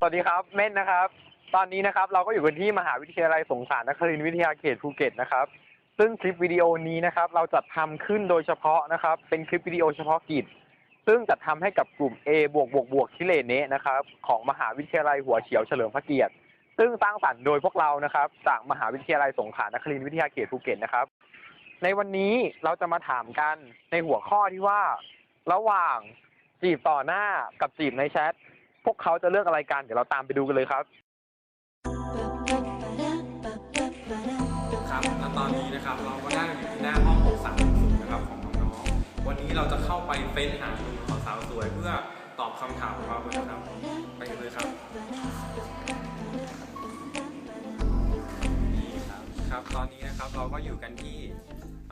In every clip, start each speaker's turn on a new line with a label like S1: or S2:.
S1: สวัสดีครับเม่นนะครับ ตอนนี้นะครับเราก็อยู่กันที่มหาวิทยาลัยสงขลานครินทร์วิทยาเขตภูเก็ตนะครับ ซึ่งคลิปวิดีโอนี้นะครับเราจัดทำขึ้นโดยเฉพาะนะครับ เป็นคลิปวิดีโอเฉพาะกิจ ซึ่งจัดทำให้กับกลุ่ม A บวกบวกบวกคิเลเนะนะครับของมหาวิทยาลัยหัวเฉียวเฉลิมพระเกียรติ ซึ่งสร้างสรรค์โดยพวกเรานะครับ จากมหาวิทยาลัยสงขลานครินทร์วิทยาเขตภูเก็ตนะครับ ในวันนี้เราจะมาถามกันในหัวข้อที่ว่า ระหว่างจีบต่อหน้ากับจีบในแชท พวกเขาจะเลือกอะไรกัน เดี๋ยวเราตามไปดูกันเลยครับ
S2: ครับและตอนนี้นะครับเราก็ได้อยู่ที่หน้าห้อง630นะครับของน้องๆ วันนี้เราจะเข้าไปเฟ้นหาหนุ่มของสาวสวยเพื่อตอบคำถามของเรากันนะครับไปกันเลยครับนี่ครับครับ ตอนนี้นะครับเราก็อยู่กันที่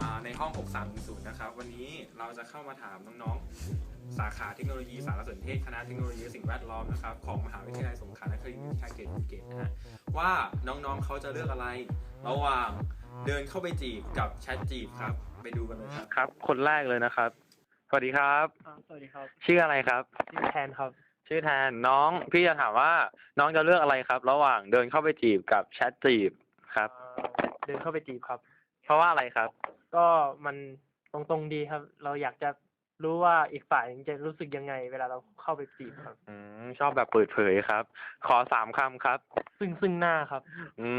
S2: อ่าในห้อง 630นะครับ วันนี้เราจะเข้ามาถามน้องๆ สาขาเทคโนโลยีสารสนเทศคณะเทคโนโลยีสิ่งแวดล้อมนะครับของมหาวิทยาลัยสงขลานครินทร์วิทยาเขตภูเก็ตนะฮะว่าน้องๆเขาจะเลือกอะไร ระหว่างเดินเข้าไปจีบกับแชทจีบครับ ไปดูกันเลยครับ
S1: ครับ คนแรกเลยนะครับ สวัสดีครับ
S3: อ่าสวัสดีครับ
S1: ชื่ออะไรครับ
S3: ชื่อแทนครับ
S1: ชื่อแทนน้องพี่จะถามว่าน้องจะเลือกอะไรครับ ระหว่างเดินเข้าไปจีบกับแชทจีบครับ
S3: อ่าเดินเข้าไปจีบครับ
S1: เพราะว่าอะไรครับ
S3: ก็มันตรงๆดีครับ เราอยากจะ รู้ว่าอีกฝ่ายหนึ่งจะรู้สึกยังไง เวลาเราเข้าไปจีบครับ
S1: อืมชอบแบบเปิดเผยครับ ขอสามคำครับ
S3: ซึ่งซึ่งหน้าครับ
S1: อื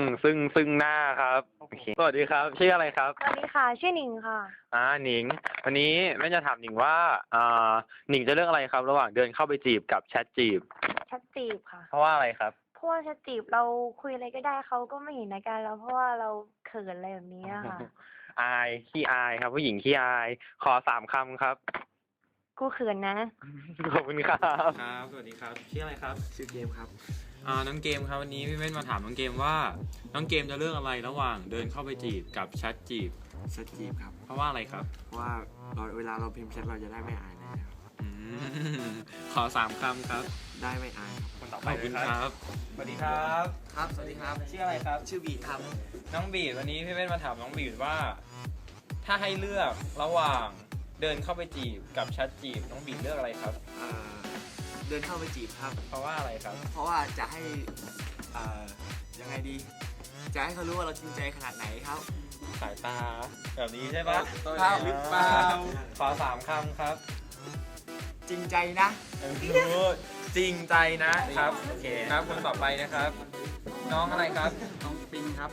S1: ม ซึ่งซึ่งหน้าครับโอเคสวัสดีครับ ชื่ออะไรครับ
S4: สวัสดีค่ะ ชื่อหนิงค่ะ
S1: อ่าหนิง วันนี้แม่จะถามหนิงว่าอ่าหนิงจะเลือกอะไรครับ ระหว่างเดินเข้าไปจีบกับแชทจีบ
S4: แชทจีบค่ะ
S1: เพราะว่าอะไรครับ
S4: เพราะว่าแชทจีบเราคุยอะไรก็ได้เขาก็ไม่เห็นอาการเราเพราะว่าเราเขินอะไรแบบนี้อะค่ะ
S1: อายขี้อายครับ ผู้หญิงขี้อาย ขอสามคำครับ
S4: กูเขินนะ
S1: ขอบคุณครับ
S2: ครับ สวัสดีครับ ชื่ออะไรครับ ชื่อเกมครับอ่าน้องเกมครับวันนี้พี่เว้นมาถามน้องเกมว่า น้องเกมจะเลือกอะไรระหว่างเดินเข้าไปจีบกับแชทจีบ
S5: แชทจีบครับ
S2: เพราะว่าอะไรครับ
S5: เพราะว่าเราเวลาเราพิมพ์แชทเราจะได้ไม่อายนะครับ
S2: อื มขอสามคำครับ
S5: ได้ไม่อายครับ
S1: คนต่อ
S2: ข
S1: ไป
S2: อบ
S1: เล
S2: คุ
S1: ย
S2: ณ
S1: ค
S2: ครับรับสวัสดีครับ
S5: ครับ สวัสดีครับ
S2: ชื่ออะไรครับ
S5: ชื่อบีครับ
S2: น้องบีดวันนี้พี่เว้นมาถามน้องบีดว่า ถ้าให้เลือกระหว่างเดินเข้าไปจีบกับแชทจีบ น้องบีดเลือกอะไรครับ
S5: เอ่อ เดินเข้าไปจีบครับ
S2: เพราะว่าอะไรครับ
S5: เพราะว่าจะให้ เอ่อ ยังไงดี จะให้เขารู้ว่าเราจริงใจขนาดไหนครับ
S2: สายตา แบบนี้ใช่ปะ
S5: ครับหรือเปล่า
S2: ขอสามคำครับ
S5: จริงใจนะ
S2: เออจริงใจนะครับโอเคครับคนต่อไปนะครับ น้องอะไรครับ
S5: น้องปิงครับ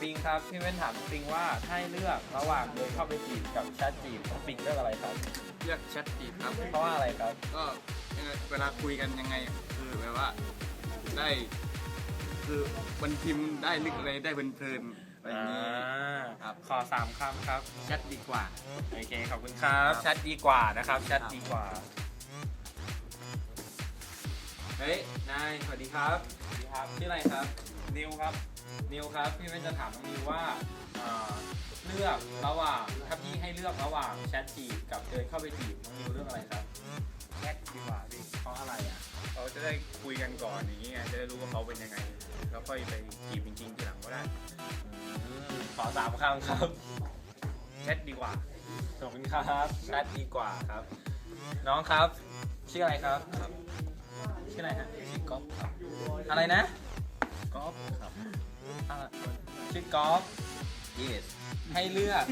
S2: ปิงครับพี่เว้นถามปิงว่าถ้าให้เลือกระหว่างเดินเข้าไปจีบกับแชทจีบน้องปิงเลือกอะไรครับ
S5: เลือกแชทจีบครับ
S2: เพราะว่าอะไรครับ
S5: ก็เวลาคุยกันยังไงคือแบบว่าได้คือมันพิมพ์ได้ลึกอะไรได้เพลินๆอะไรอย่างนี้ ครับ
S2: ขอสามคำครับ
S5: แชทดีกว่า
S2: โอเคขอบคุณครับ แชทดีกว่านะครับ แชทดีกว่าเฮ้ย นาย สวัสดีครับ สวัสดีครับ ชื่ออะไรครับ นิวครับ นิวครับ พี่เว้นจะถามน้องนิวว่าเอ่อเลือกระหว่างถ้าพี่ให้เลือกระหว่างแชทจีบกับเดินเข้าไปจีบน้องนิวเลือกอะไรครับ
S6: แชทดีกว่าพี่
S2: เพราะอะไรอะ
S6: เราจะได้คุยกันก่อนอย่างนี้ไงจะได้รู้ว่าเขาเป็นยังไง แล้วค่อยไปจีบจริงๆทีหลังก็ได้
S2: อืมขอสามคำครับ
S6: แชทดีกว่า
S2: ขอบคุณครับแชทดีกว่าครับ น้องครับ ชื่ออะไรครับ ชื่ออะไรฮะชื่อก๊อฟครับ อะไรนะ
S6: กอล์ฟครับ
S2: อ่าชื่อกอล์ฟ
S5: yes
S2: ให้เลือก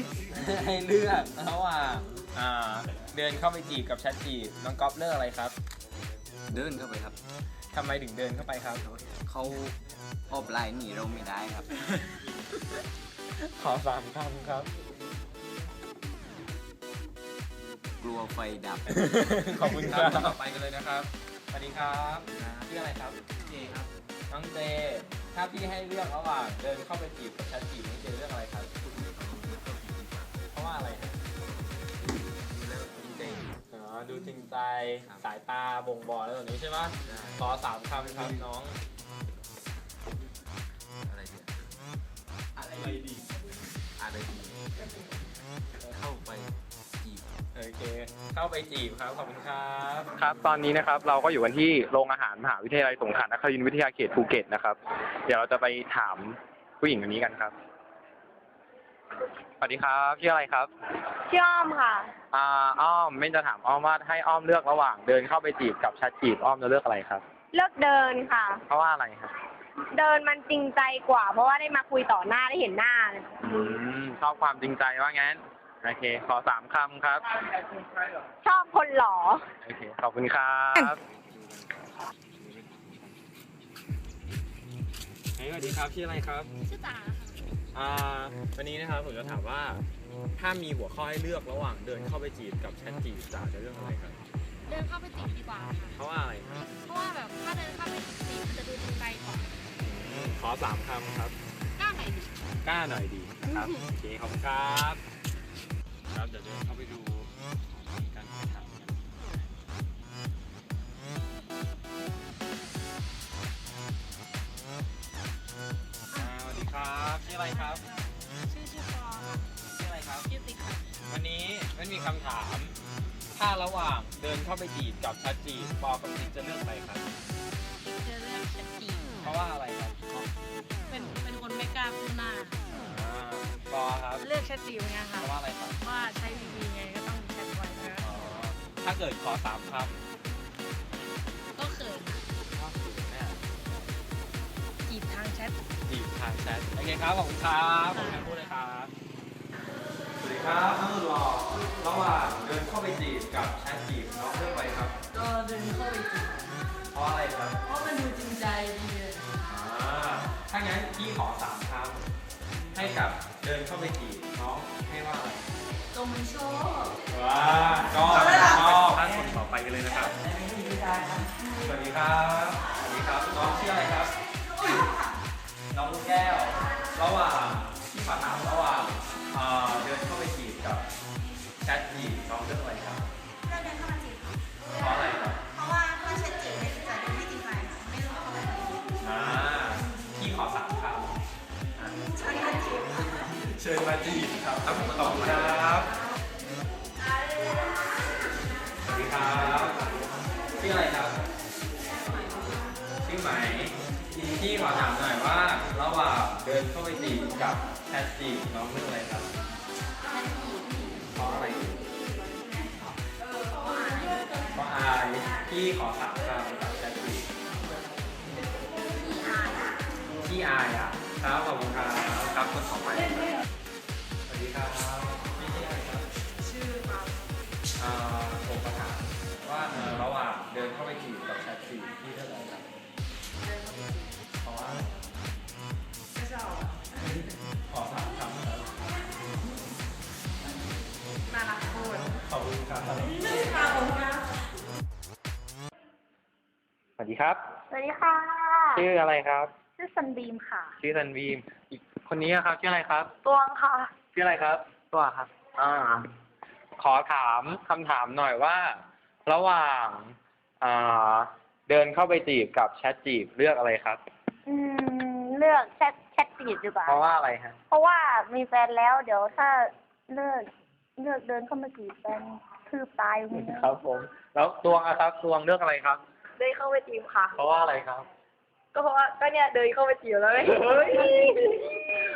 S2: ให้เลือกระหว่างอ่าเดินเข้าไปจีบกับแชทจีบน้องก๊อฟเลือกอะไรครับ
S5: เดินเข้าไปครับ
S2: ทำไมถึงเดินเข้าไปครับ
S5: เขาออบไลน์หนีเราไม่ได้ครับ
S2: ขอสามคำครับ
S5: กลัวไฟดับ
S2: ขอบคุณครับต่อไปกันเลยนะครับส วัสดีครับชื่ออะไรครับ
S5: เจครับ
S2: น้องเจถ้าพี่ให้เลือกระหว่างเดินเข้าไปจีบกับแชทจีบน้องเจเลือกอะไรครับเพราะว่าอะไรครับอ๋อดูจริงใจสายตาบ่งบอกแล้วแบบนี้ใช่ไหมขอสามคำครับน้อง
S5: เข้าไปจีบ
S2: ครับ ขอบคุณครับ
S1: ครับตอนนี้นะครับเราก็อยู่กันที่โรงอาหารมหาวิทยาลัยสงขลานครินทร์วิทยาเขตภูเก็ตนะครับ เดี๋ยวเราจะไปถามผู้หญิงคนนี้กันครับสวัสดีครับชื่ออะไรครับ
S4: ชื่ออ้อมค่ะ
S1: อ่าอ้อมไม่จะถามอ้อมว่าให้อ้อมเลือกระหว่างเดินเข้าไปจีบกับแชทจีบอ้อมจะเลือกอะไรครับ
S7: เลือกเดินค่ะ
S1: เพราะว่าอะไรครับ
S7: เดินมันจริงใจกว่า เพราะว่าได้มาคุยต่อหน้าได้เห็นหน้า
S1: อืมชอบความจริงใจว่างั้น โอเค ขอสามคำครับ
S7: ชอบคนหล่อ
S1: โอเค ขอบคุณครับ
S2: เฮ้ยสวัสดีครับ ชื่ออะไรครับ
S8: ชื่อจ๋าค่ะ
S2: อ่า วันนี้นะครับผมจะถามว่า ถ้ามีหัวข้อให้เลือกระหว่างเดินเข้าไปจีบกับแชทจีบจ๋าจะเลือกอะไรครับ
S8: เดินเข้าไปจีบดีกว่าค่ะ
S2: เพราะว่าอะไรครับ
S8: เพราะว่าแบบถ้าเดินเข้าไปจีบมันจะดูจริงใจกว่า
S2: อืมขอสามคำครับ
S8: กล้าไหนดี
S2: กล้าหน่อยดีนะครับโอเคขอบคุณครับ ครับเดี๋ยวเดินเข้าไปดูมีการถ่ายทำกันอ่าสวัสดีครับชื่ออะไรครับ
S8: ชื่อชื่อปอค่ะ
S2: ชื่ออะไรครับ
S8: ชื่อติ๊กค่ะ
S2: วันนี้มันมีคำถาม ถ้าระหว่างเดินเข้าไปจีบกับแชทจีบปอกับติ๊กจะเลือกอะไรครับ
S8: ติ๊กจะเลือกจะจีบ
S2: เพราะว่าอะไรครับ
S8: เป็นเป็นคนไม่กล้าพูดหน้า
S2: อ่า
S8: แชทจีบไง
S2: เพ
S8: ค่ะ
S2: ราะว่าอะไรครับ
S8: ว่าใช้วีวีไงก็ต้องแชทไว้นะ
S2: อ๋อถ้าเกิดขอสามค
S8: ก็เขินค่ะำ
S2: ก็คือแม่
S8: จีบทางแชท
S2: จีบทางแชทโอเคครับขอบคุณครับขอบคุณพูดเลยครับสวัสดีครับน้องหล่อระหว่างเดินเข้าไปจีบกับแชทจีบ ก็
S9: ชอบ
S2: ท่านคนต่อไปกันเลยนะครับ สวัสดีครับ สวัสดีครับ น้องชื่ออะไรครับ น้องลูกแก้ว ระหว่างที่ฝาถามระหว่างเดินเข้าไปจีบกับแชทจีบน้องเลือกอะไรครับ
S10: เลือกเดินเข้ามาจีบค่ะ
S2: เพราะอะไรครับ
S10: เพราะว่าถ้าเช็ดจีบไม่จริงใจดูไม่จริงใจค่ะไม่รู้เขาไปทำไม
S2: อ่าพี่ขอสามคำอะ
S10: เชิญมาจีบ
S2: เชิญมาจีบครับครับขอบคุณครับ วยจีบกับแชทจีบน้องเลืองอะไรครับเพราะอะไรเพราะอายพี่ขอสามคำกับแชทจีบพี่อายอะครับขอบคุณครับครับคนต่อไปสวัสดีครับ
S1: สวัสดีครับ
S4: สวัสดีค่ะ
S1: ชื่ออะไรครับ
S4: ชื่อซันบีมค่ะ
S1: ชื่อซันบีมอีกคนนี้อะครับชื่ออะไรครับ
S4: ตวงค่ะ
S1: ชื่ออะไรครับ ตัวครับ อ่า ขอถามคำถามหน่อยว่า ระหว่างอ่าเดินเข้าไปจีบกับแชทจีบเลือกอะไรครับ
S4: อืม เลือกแชทแชทจีบดีกว่า
S1: เพราะว่าอะไรฮะ
S4: เพราะว่ามีแฟนแล้ว เดี๋ยวถ้าเลือกเลือกเดินเข้ามาจีบแฟนคืบตายอย่างนี้นะครับ
S1: ผม แล้วตวงอะครับตวงเลือกอะไรครับ
S4: เดินเข้าไปจีบค่ะ
S1: เพราะว่าอะไรครับ
S4: ก็เพราะว่าก็เนี่ยเดินเข้าไปจีบแล้วไง
S1: เฮ้ย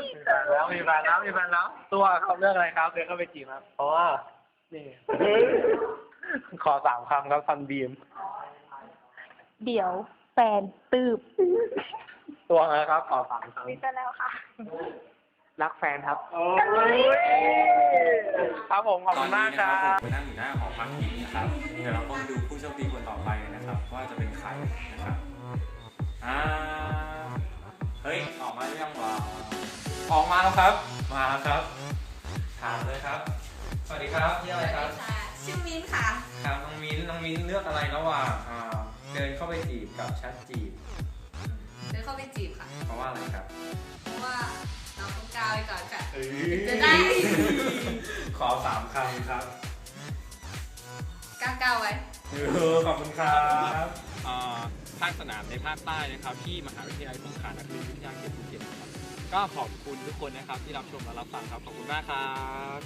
S1: มีแฟนแล้วมีแฟนแล้วมีแฟนแล้ว ตัวเขาเลือกอะไรครับ เดินเข้าไปจีบครับ เพราะว่า นี่ ขอสามคำครับซันบีม
S4: เดี๋ยวแฟนตืบ
S1: ตัวนะครับขอสามค
S4: มีแฟนแล้วค่ะำ
S1: รักแฟนครับ ครับผมขอบคุณมากครับ
S2: ผมไปนั่งอยู่หน้าหอพักหญิงนะครับเดี๋ยวเราต้องดูผู้โชคดีคนต่อไปนะครับ ว่าจะเป็นใครนะครับอ่าเฮ้ยออกมาหรือยังวะออกมาแล้วครับ มาแล้วครับ ถามเลยครับ สวัสดีครับชื่ออะไรครับ
S10: ชื่อมินค่ะ
S2: ครับน้องมิ้นน้องมิ้นเลือกอะไรระหว่างอ่าเดินเข้าไปจีบกับแชทจีบ
S9: เดินเข้าไปจีบค่ะ
S2: เพราะว่าอะไรครับ
S9: เพราะว่า เราต้องก้าวไปก่อนค่ะ
S2: เอ้ย
S9: จะได้
S2: ขอสามคำครับ
S9: ก้าวก้าวไว้
S2: เออขอบคุณครับภาคสนามในภาคใต้นะครับ ที่มหาวิทยาลัยสงขลานครินทร์วิทยาเขตภูเก็ตนะครับก็ขอบคุณทุกคนนะครับที่รับชมและรับฟังครับขอบคุณมากครับ